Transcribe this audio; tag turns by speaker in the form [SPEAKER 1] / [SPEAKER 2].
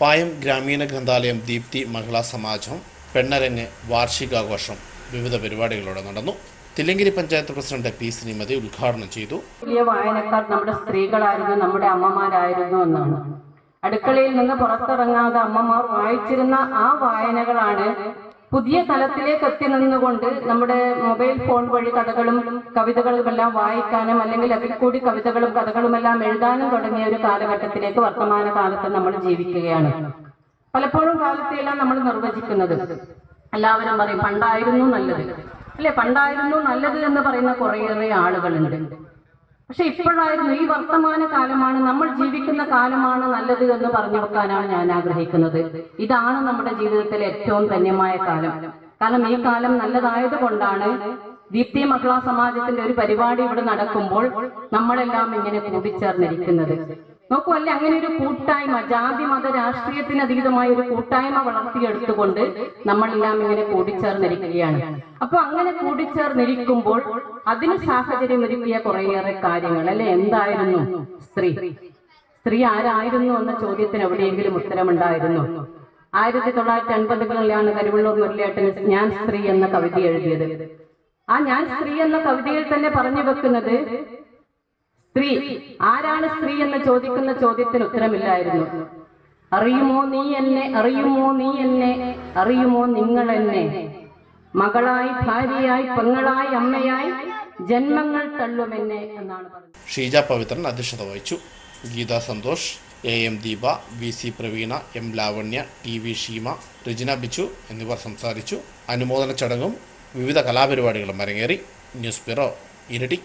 [SPEAKER 1] പായം ഗ്രാമീണ ഗ്രന്ഥാലയം ദീപ്തി മഹിളാ സമാജം പെണ്ണരങ്ങ് വാർഷികാഘോഷം വിവിധ പരിപാടികളോടെ നടന്നു. തില്ലങ്കിരി പഞ്ചായത്ത് പ്രസിഡന്റ് പി ശ്രീമതി ഉദ്ഘാടനം ചെയ്തു.
[SPEAKER 2] വലിയ വായനക്കാർ നമ്മുടെ സ്ത്രീകളായിരുന്നു നമ്മുടെ അമ്മമാരായിരുന്നു എന്നാണ്. അടുക്കളയിൽ നിന്ന് പുറത്തിറങ്ങാതെ അമ്മമാർ വായിച്ചിരുന്ന ആ വായനകളാണ് പുതിയ തലത്തിലേക്ക് എത്തി നിന്നുകൊണ്ട് നമ്മുടെ മൊബൈൽ ഫോൺ വഴി കഥകളും കവിതകളും എല്ലാം വായിക്കാനും അല്ലെങ്കിൽ അതിൽ കൂടി കവിതകളും കഥകളും എല്ലാം എഴുതാനും തുടങ്ങിയ ഒരു കാലഘട്ടത്തിലേക്ക് വർത്തമാന കാലത്ത് നമ്മൾ ജീവിക്കുകയാണ്. പലപ്പോഴും കാലത്തെല്ലാം നമ്മൾ നിർവചിക്കുന്നത് എല്ലാവരും പറയും പണ്ടായിരുന്നു നല്ലത്. അല്ലെ? പണ്ടായിരുന്നു നല്ലത് എന്ന് പറയുന്ന കുറേയേറെ ആളുകളുണ്ട്. പക്ഷെ ഇപ്പോഴായിരുന്നു ഈ വർത്തമാന കാലമാണ് നമ്മൾ ജീവിക്കുന്ന കാലമാണ് നല്ലത് എന്ന് പറഞ്ഞു വെക്കാനാണ് ഞാൻ ആഗ്രഹിക്കുന്നത്. ഇതാണ് നമ്മുടെ ജീവിതത്തിലെ ഏറ്റവും ധന്യമായ കാലം. കാരണം ഈ കാലം നല്ലതായത് കൊണ്ടാണ് ദീപ്തി മഹിളാ സമാജത്തിന്റെ ഒരു പരിപാടി ഇവിടെ നടക്കുമ്പോൾ നമ്മളെല്ലാം ഇങ്ങനെ കൂടിച്ചേർന്നിരിക്കുന്നത്. നോക്കൂ അല്ലെ അങ്ങനെ ഒരു കൂട്ടായ്മ ജാതി മത രാഷ്ട്രീയത്തിന് അതീതമായ ഒരു കൂട്ടായ്മ വളർത്തിയെടുത്തുകൊണ്ട് നമ്മളെല്ലാം ഇങ്ങനെ കൂടിച്ചേർന്നിരിക്കുകയാണ്. അപ്പൊ അങ്ങനെ കൂടിച്ചേർന്നിരിക്കുമ്പോൾ അതിന് സാഹചര്യം ഒരുക്കിയ കുറേയേറെ കാര്യങ്ങൾ അല്ലെ? എന്തായിരുന്നു? സ്ത്രീ. സ്ത്രീ ആരായിരുന്നു എന്ന ചോദ്യത്തിന് എവിടെയെങ്കിലും ഉത്തരമുണ്ടായിരുന്നു. ആയിരത്തി തൊള്ളായിരത്തി അൻപതുകളിലാണ് കരുവള്ളൂർ മുരളിയേട്ടൻ ഞാൻ സ്ത്രീ എന്ന കവിത എഴുതിയത്. ആ ഞാൻ സ്ത്രീ എന്ന കവിതയിൽ തന്നെ പറഞ്ഞു വെക്കുന്നത് സ്ത്രീ ആരാണ് സ്ത്രീ എന്ന് ചോദിക്കുന്ന ചോദ്യത്തിന് ഉത്തരമില്ലായിരുന്നു. അറിയുമോ നീ എന്നെ? അറിയുമോ നീ എന്നെ? അറിയുമോ നിങ്ങൾ എന്നെ? മകളായി ഭാര്യയായി പെങ്ങളായി അമ്മയായി ജന്മങ്ങൾ തള്ളുമെന്നെ എന്നാണ് പറഞ്ഞത്.
[SPEAKER 1] ഷീജ പവിത്രൻ അധ്യക്ഷത വഹിച്ചു. Geetha Santhosh A M Deepa V C Praveena M Lavanya T V Sheema Rajana Bichu എന്നിവർ സംസാരിച്ചു. അനുമോദന ചടങ്ങും വിവിധ കലാപരിപാടികളും അരങ്ങേറി. ന്യൂസ് ബ്യൂറോ ഇരട്ടി.